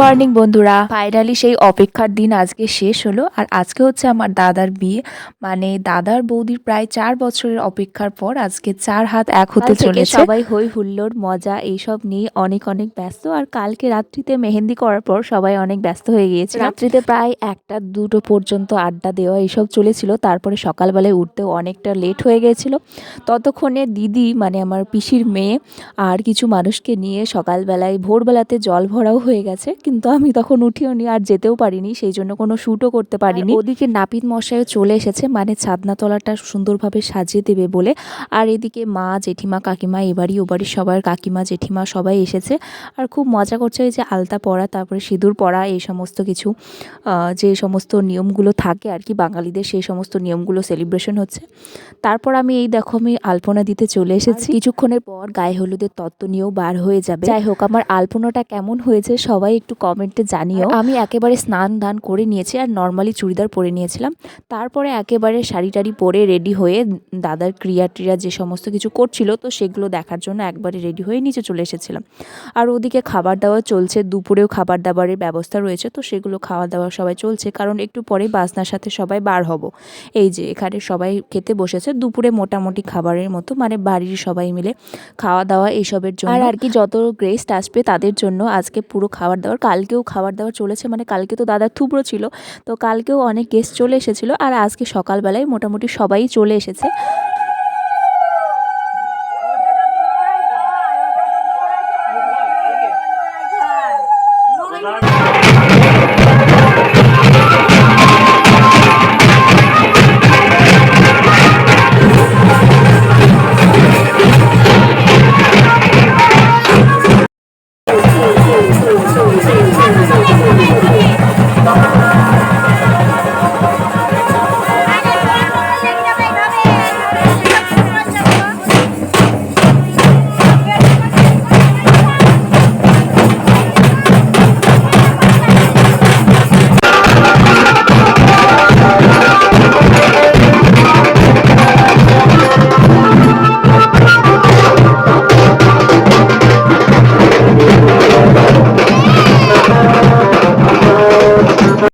Morning বন্ধুরা। Finally সেই অপেক্ষার দিন আজকে শেষ হলো। আর আজকে হচ্ছে আমার দাদার বিয়ে। মানে দাদার বৌদির প্রায় চার বছরের অপেক্ষার পর আজকে চার হাত এক হতে চলেছে। সবাই হই হুল্লোড় মজা এইসব নিয়ে অনেক অনেক ব্যস্ত। আর কালকে রাত্রিতে মেহেন্দি করার পর সবাই অনেক ব্যস্ত হয়ে গিয়েছে রাত্রিতে প্রায় একটা দুটো পর্যন্ত আড্ডা দেওয়া এইসব চলেছিল। তারপরে সকালবেলায় উঠতেও অনেকটা লেট হয়ে গিয়েছিল। ততক্ষণে দিদি মানে আমার পিসির মেয়ে আর কিছু মানুষকে নিয়ে সকালবেলায় ভোরবেলাতে জল ভরাও হয়ে গেছে। কিন্তু আমি তখন উঠিও নি আর যেতেও পারিনি সেই জন্য কোনো শ্যুটও করতে পারিনি। ওদিকে নাপিত মশাইও চলে এসেছে মানে ছাদনা তলাটা সুন্দরভাবে সাজিয়ে দেবে বলে। আর এদিকে মা জেঠিমা কাকিমা এবারই ওবারই সবার কাকিমা জেঠিমা সবাই এসেছে। আর খুব মজা করছে ওই যে আলতা পরা তারপরে সিঁদুর পরা এই সমস্ত কিছু যে সমস্ত নিয়মগুলো থাকে আর কি বাঙালিদের সেই সমস্ত নিয়মগুলো সেলিব্রেশন হচ্ছে। তারপর আমি এই দেখো আমি আলপনা দিতে চলে এসেছি। কিছুক্ষণের পর গায়ে হলুদের তত্ত্ব নিয়েও বার হয়ে যাবে। যাই হোক আমার আলপনাটা কেমন হয়েছে সবাই একটু কমেন্টে জানিও। আমি একেবারে স্নান দান করে নিয়েছি আর নর্মালি চুড়িদার পরে নিয়েছিলাম। তারপরে একেবারে শাড়ি টাড়ি পরে রেডি হয়ে দাদার ক্রিয়া টিয়া যে সমস্ত কিছু করছিল তো সেগুলো দেখার জন্য একবারে রেডি হয়ে নিচে চলে এসেছিলাম। আর ওদিকে খাবার দাবার চলছে দুপুরেও খাবার দাবারের ব্যবস্থা রয়েছে তো সেগুলো খাওয়া দাওয়া সবাই চলছে কারণ একটু পরেই বাসনার সাথে সবাই বার হব। এই যে এখানে সবাই খেতে বসেছে দুপুরে মোটামুটি খাবারের মতো মানে বাড়ির সবাই মিলে খাওয়া দাওয়া এইসবের জন্য। আর আর কি যত গেস্ট আসবে তাদের জন্য আজকে পুরো খাবার দাবার কালকেও খাবার দাবার চলেছে মানে কালকে তো দাদার থুবড়ো ছিল, তো কালকেও অনেক গেস্ট চলে এসেছিল, আর আজকে সকালবেলায় মোটামুটি সবাই চলে এসেছে।